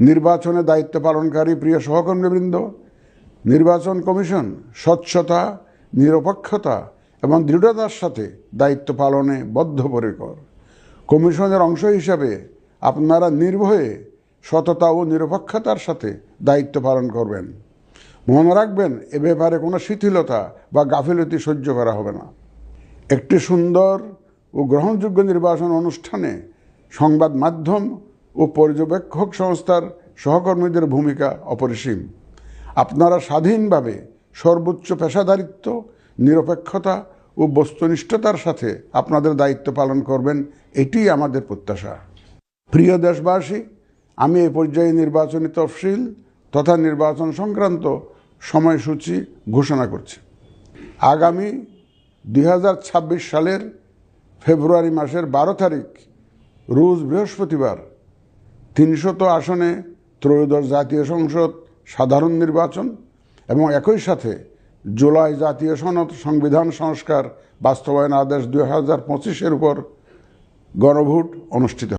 নির্বাচনে দায়িত্ব পালনকারী প্রিয় সহকর্মীবৃন্দ, নির্বাচন কমিশন স্বচ্ছতা, নিরপেক্ষতা এবং দৃঢ়তার সাথে দায়িত্ব পালনে বদ্ধপরিকর। কমিশনের অংশ হিসাবে আপনারা নির্ভয়ে সততা ও নিরপেক্ষতার সাথে দায়িত্ব পালন করবেন। মনে রাখবেন, এ ব্যাপারে কোনো শিথিলতা বা গাফিলতি সহ্য করা হবে না। একটি সুন্দর ও গ্রহণযোগ্য নির্বাচন অনুষ্ঠানে সংবাদ মাধ্যম ও পর্যবেক্ষক সংস্থার সহকর্মীদের ভূমিকা অপরিসীম। আপনারা স্বাধীনভাবে সর্বোচ্চ পেশাদারিত্ব, নিরপেক্ষতা ও বস্তুনিষ্ঠতার সাথে আপনাদের দায়িত্ব পালন করবেন এটি আমাদের প্রত্যাশা। প্রিয় দেশবাসী, আমি এ পর্যায়ে নির্বাচনী তফসিল তথা নির্বাচন সংক্রান্ত সময়সূচি ঘোষণা করছি। আগামী দু হাজার ছাব্বিশ সালের ফেব্রুয়ারি মাসের বারো তারিখ, রোজ বৃহস্পতিবার তিনশত আসনে ত্রয়োদশ জাতীয় সংসদ, সাধারণ নির্বাচন এবং একই সাথে জুলাই জাতীয় সনদ সংবিধান সংস্কার বাস্তবায়ন আদেশ দুই হাজার পঁচিশের উপর গণভোট অনুষ্ঠিত